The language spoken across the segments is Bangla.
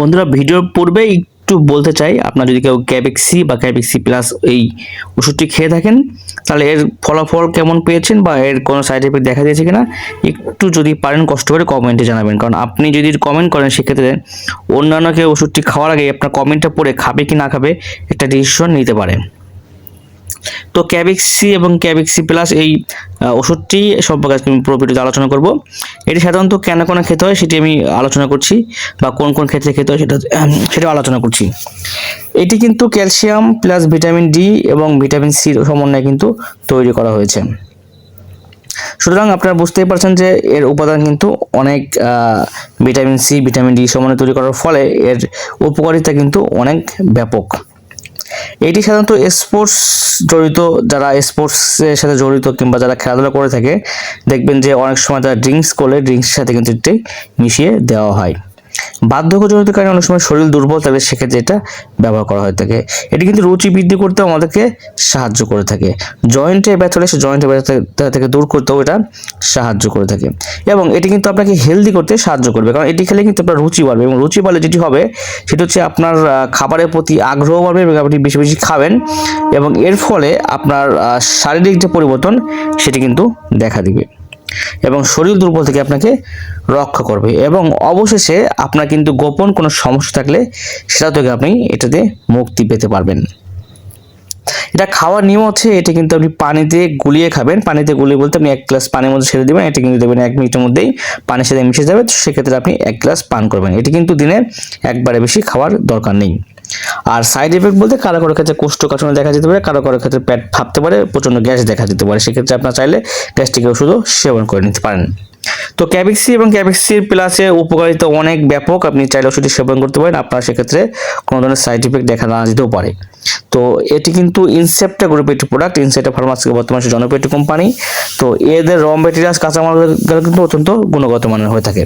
বন্ধুরা ভিডিওর পূর্বে একটু বলতে চাই, আপনার যদি কেউ ক্যাবেক্সি বা ক্যাবেক্সি প্লাস এই ওষুধটি খেয়ে থাকেন, তাহলে এর ফলাফল কেমন পেয়েছেন বা এর কোনো সাইড এফেক্ট দেখা দিয়েছে কিনা, একটু যদি পারেন কষ্ট করে কমেন্টে জানাবেন। কারণ আপনি যদি কমেন্ট করেন, সেক্ষেত্রে অন্যান্য কেউ ওষুধটি খাওয়ার আগে আপনার কমেন্টটা পড়ে খাবে কি না খাবে একটা ডিসিশন নিতে পারে। তো ক্যাবিক্সি এবং ক্যাবিক্সি প্লাস এই ওষুধটি সম্পর্কে আজকে আমি পুরো ভিডিওতে আলোচনা করব। এটি সাধারণত কেন কেন খেতে হয় সেটি আমি আলোচনা করছি বা কোন কোন ক্ষেত্রে খেতে হয় সেটা সেটা আলোচনা করছি। এটি কিন্তু ক্যালসিয়াম প্লাস ভিটামিন ডি এবং ভিটামিন সির সমন্বয়ে কিন্তু তৈরি করা হয়েছে। সুতরাং আপনারা বুঝতেই পারছেন যে এর উপাদান কিন্তু অনেক ভিটামিন সি ভিটামিন ডি সমন্বয়ে তৈরি করার ফলে এর উপকারিতা কিন্তু অনেক ব্যাপক। এটি সাধারণত স্পোর্টস জড়িত, যারা স্পোর্টসের সাথে জড়িত কিংবা যারা খেলাধুলা করে থাকে, দেখবেন যে অনেক সময় তারা ড্রিঙ্কস করলে ড্রিঙ্কসের সাথে কিন্তু এটি মিশিয়ে দেওয়া হয়। বার্ধক্যজনিত কারণে অনেক সময় শরীর দুর্বল থাকলে সেক্ষেত্রে এটা ব্যবহার করা হয়ে থাকে। এটি কিন্তু রুচি বৃদ্ধি করতেও আমাদেরকে সাহায্য করে থাকে। জয়েন্টে ব্যথা সে জয়েন্টে ব্যথা থেকে দূর করতেও এটা সাহায্য করে থাকে। এবং এটি কিন্তু আপনাকে হেলদি করতে সাহায্য করবে। কারণ এটি খেলে কিন্তু আপনার রুচি বাড়বে এবং রুচি বাড়লে যেটি হবে, সেটা হচ্ছে আপনার খাবারের প্রতি আগ্রহ বাড়বে এবং আপনি বেশি বেশি খাবেন এবং এর ফলে আপনার শারীরিক যে পরিবর্তন, সেটি কিন্তু দেখা দিবে। এবং শরীর দুর্বল থেকে আপনাকে রক্ষা করবে। এবং অবশেষে আপনার কিন্তু গোপন কোনো সমস্যা থাকলে সেটা থেকে আপনি এটাতে মুক্তি পেতে পারবেন। এটা খাওয়ার নিয়ম হচ্ছে এটা কিন্তু আপনি পানিতে গুলিয়ে খাবেন। পানিতে গুলিয়ে বলতে আপনি এক গ্লাস পানির মধ্যে ছেড়ে দেবেন, এটা কিন্তু দেবেন এক মিনিটের মধ্যেই পানির সাথে মিশে যাবে। তো সেক্ষেত্রে আপনি এক গ্লাস পান করবেন। এটি কিন্তু দিনে একবারে বেশি খাওয়ার দরকার নেই। আর সাইড এফেক্ট বলতে কারও কারও ক্ষেত্রে কোষ্ঠকাঠিন্য দেখা যেতে পারে, কারও কারও ক্ষেত্রে পেট ফাঁপতে পারে, প্রচণ্ড গ্যাস দেখা যেতে পারে। সেক্ষেত্রে আপনার চাইলে গ্যাস্ট্রিক ওষুধও সেবন করে নিতে পারেন। তো ক্যাবিক্সি এবং ক্যাবিক্সির প্লাসের উপকারিতা অনেক ব্যাপক। আপনি চাইলে ওষুধটি সেবন করতে পারেন। আপনার সেক্ষেত্রে কোনো ধরনের সাইড ইফেক্ট দেখা না যেতেও পারে। তো এটি কিন্তু ইনসেপ্টা গ্রুপের একটি প্রোডাক্ট ইনসেপ্টা ফার্মাসি বর্তমানে জনপ্রিয় একটি কোম্পানি তো এদের র মেটেরিয়ালস কাঁচামালগুলো কিন্তু অত্যন্ত গুণগত মানের হয়ে থাকে।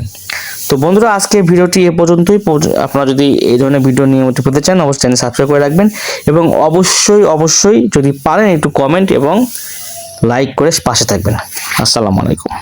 তো বন্ধুরা আজকে ভিডিওটি এ পর্যন্তই। আপনারা যদি এই ধরনের ভিডিও নিয়মিত পেতে চান, অবশ্যই চ্যানেল সাবস্ক্রাইব করে রাখবেন এবং অবশ্যই অবশ্যই যদি পারেন একটু কমেন্ট এবং লাইক করে পাশে থাকবেন। আসসালামু আলাইকুম।